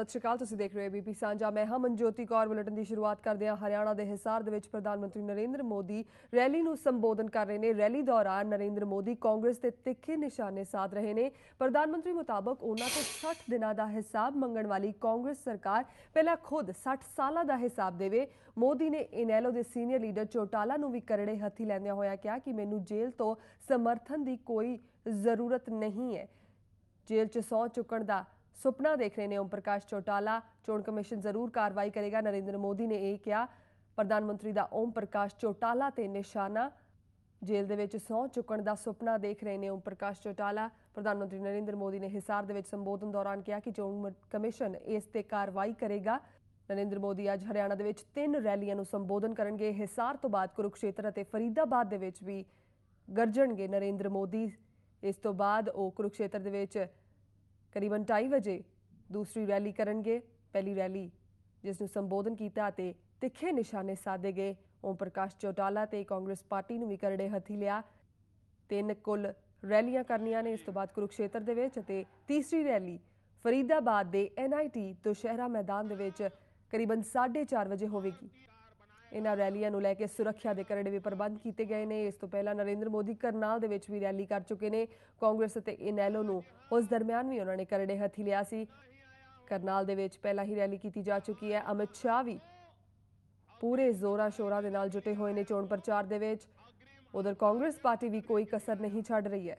ਸਤਿ ਸ਼੍ਰੀ ਅਕਾਲ, ਤੁਸੀਂ ਦੇਖ ਰਹੇ ਹੋ ਬੀਪੀ ਸਾਂਝਾ। ਮੈਂ ਹਾਂ ਮਨਜੋਤੀ ਕੌਰ, ਬੁਲੇਟਿਨ ਦੀ ਸ਼ੁਰੂਆਤ ਕਰਦੇ ਹਾਂ। ਹਰਿਆਣਾ ਦੇ ਹਿਸਾਰ ਦੇ ਵਿੱਚ ਪ੍ਰਧਾਨ ਮੰਤਰੀ ਨਰਿੰਦਰ ਮੋਦੀ ਰੈਲੀ ਨੂੰ ਸੰਬੋਧਨ ਕਰ ਰਹੇ ਨੇ। ਰੈਲੀ ਦੌਰਾਨ ਨਰਿੰਦਰ ਮੋਦੀ ਕਾਂਗਰਸ ਦੇ ਤਿੱਖੇ ਨਿਸ਼ਾਨੇ ਸਾਧ ਰਹੇ ਨੇ। ਪ੍ਰਧਾਨ ਮੰਤਰੀ ਮੁਤਾਬਕ ਉਹਨਾਂ ਤੋਂ 60 ਦਿਨਾਂ ਦਾ ਹਿਸਾਬ ਮੰਗਣ ਵਾਲੀ ਕਾਂਗਰਸ ਸਰਕਾਰ ਪਹਿਲਾਂ ਖੁਦ 60 ਸਾਲਾਂ ਦਾ ਹਿਸਾਬ ਦੇਵੇ। ਮੋਦੀ ਨੇ ਇਨੈਲੋ ਦੇ ਸੀਨੀਅਰ ਲੀਡਰ ਚੋਟਾਲਾ ਨੂੰ ਵੀ ਕਰੜੇ ਹੱਥੀ ਲੈਂਦਿਆਂ ਹੋਇਆ ਕਿਹਾ ਕਿ ਮੈਨੂੰ ਜੇਲ੍ਹ ਤੋਂ ਸਮਰਥਨ ਦੀ ਕੋਈ ਜ਼ਰੂਰਤ ਨਹੀਂ ਹੈ। ਜੇਲ੍ਹ 'ਚ ਸੌ ਚੁੱਕਣ ਦਾ ਸੁਪਨਾ ਦੇਖ ਰਹੇ ਨੇ ਓਮ ਪ੍ਰਕਾਸ਼ ਚੌਟਾਲਾ। ਚੋਣ ਕਮਿਸ਼ਨ ਜ਼ਰੂਰ ਕਾਰਵਾਈ ਕਰੇਗਾ। ਨਰਿੰਦਰ ਮੋਦੀ ਨੇ ਇਹ ਕਿਹਾ, ਪ੍ਰਧਾਨ ਮੰਤਰੀ ਦਾ ਓਮ ਪ੍ਰਕਾਸ਼ ਚੌਟਾਲਾ ਤੇ ਨਿਸ਼ਾਨਾ। ਜੇਲ੍ਹ ਦੇ ਵਿੱਚ ਸੌ ਚੁੱਕਣ ਦਾ ਸੁਪਨਾ ਦੇਖ ਰਹੇ ਨੇ ਓਮ ਪ੍ਰਕਾਸ਼ ਚੌਟਾਲਾ। ਪ੍ਰਧਾਨ ਮੰਤਰੀ ਨਰਿੰਦਰ ਮੋਦੀ ਨੇ ਹਿਸਾਰ ਦੇ ਵਿੱਚ ਸੰਬੋਧਨ ਦੌਰਾਨ ਕਿਹਾ ਕਿ ਚੋਣ ਕਮਿਸ਼ਨ ਇਸ ਤੇ ਕਾਰਵਾਈ ਕਰੇਗਾ। ਨਰਿੰਦਰ ਮੋਦੀ ਅੱਜ ਹਰਿਆਣਾ ਦੇ ਵਿੱਚ ਤਿੰਨ ਰੈਲੀਆਂ ਨੂੰ ਸੰਬੋਧਨ ਕਰਨਗੇ। ਹਿਸਾਰ ਤੋਂ ਬਾਅਦ ਕੁਰੂਕਸ਼ੇਤਰ ਅਤੇ ਫਰੀਦਾਬਾਦ ਦੇ ਵਿੱਚ ਵੀ ਗਰਜਣਗੇ ਨਰਿੰਦਰ ਮੋਦੀ। ਇਸ ਤੋਂ ਬਾਅਦ ਉਹ ਕੁਰੂਕਸ਼ੇਤਰ ਦੇ ਵਿੱਚ ਕਰੀਬਨ 2:30 ਵਜੇ ਦੂਸਰੀ ਰੈਲੀ ਕਰਨਗੇ। ਪਹਿਲੀ ਰੈਲੀ ਜਿਸ ਨੂੰ ਸੰਬੋਧਨ ਕੀਤਾ ਅਤੇ ਤਿੱਖੇ ਨਿਸ਼ਾਨੇ ਸਾਧੇ ਗਏ। ਓਮ ਪ੍ਰਕਾਸ਼ ਚੌਟਾਲਾ ਤੇ ਕਾਂਗਰਸ ਪਾਰਟੀ ਨੂੰ ਵੀ ਕਰੜੇ ਹੱਥੀ ਲਿਆ। ਤਿੰਨ ਕੁੱਲ ਰੈਲੀਆਂ ਕਰਨੀਆਂ ਨੇ। ਇਸ ਤੋਂ ਬਾਅਦ ਕੁਰੂਕਸ਼ੇਤਰ ਦੇ ਵਿੱਚ ਅਤੇ ਤੀਸਰੀ ਰੈਲੀ ਫਰੀਦਾਬਾਦ ਦੇ ਐਨਆਈਟੀ ਦੁਸ਼ਹਿਰਾ ਮੈਦਾਨ ਦੇ ਵਿੱਚ ਕਰੀਬਨ 4:30 ਵਜੇ ਹੋਵੇਗੀ। ਇਹਨਾਂ ਰੈਲੀਆਂ ਨੂੰ ਲੈ ਕੇ ਸੁਰੱਖਿਆ ਦੇ ਕਰੜੇ ਵੀ ਪ੍ਰਬੰਧ ਕੀਤੇ ਗਏ ਨੇ। ਇਸ ਤੋਂ ਪਹਿਲਾਂ ਨਰਿੰਦਰ ਮੋਦੀ ਕਰਨਾਲ ਦੇ ਵਿੱਚ ਵੀ ਰੈਲੀ ਕਰ ਚੁੱਕੇ ਨੇ। ਕਾਂਗਰਸ ਅਤੇ ਇਨੈਲੋ ਨੂੰ ਉਸ ਦਰਮਿਆਨ ਵੀ ਉਹਨਾਂ ਨੇ ਕਰੜੇ ਹੱਥੀ ਲਿਆ ਸੀ। ਕਰਨਾਲ ਦੇ ਵਿੱਚ ਪਹਿਲਾਂ ਹੀ ਰੈਲੀ ਕੀਤੀ ਜਾ ਚੁੱਕੀ ਹੈ। ਅਮਿਤ ਸ਼ਾਹ ਵੀ ਪੂਰੇ ਜ਼ੋਰਾਂ ਸ਼ੋਰਾਂ ਦੇ ਨਾਲ ਜੁਟੇ ਹੋਏ ਨੇ ਚੋਣ ਪ੍ਰਚਾਰ ਦੇ ਵਿੱਚ। ਉਧਰ ਕਾਂਗਰਸ ਪਾਰਟੀ ਵੀ ਕੋਈ ਕਸਰ ਨਹੀਂ ਛੱਡ ਰਹੀ ਹੈ।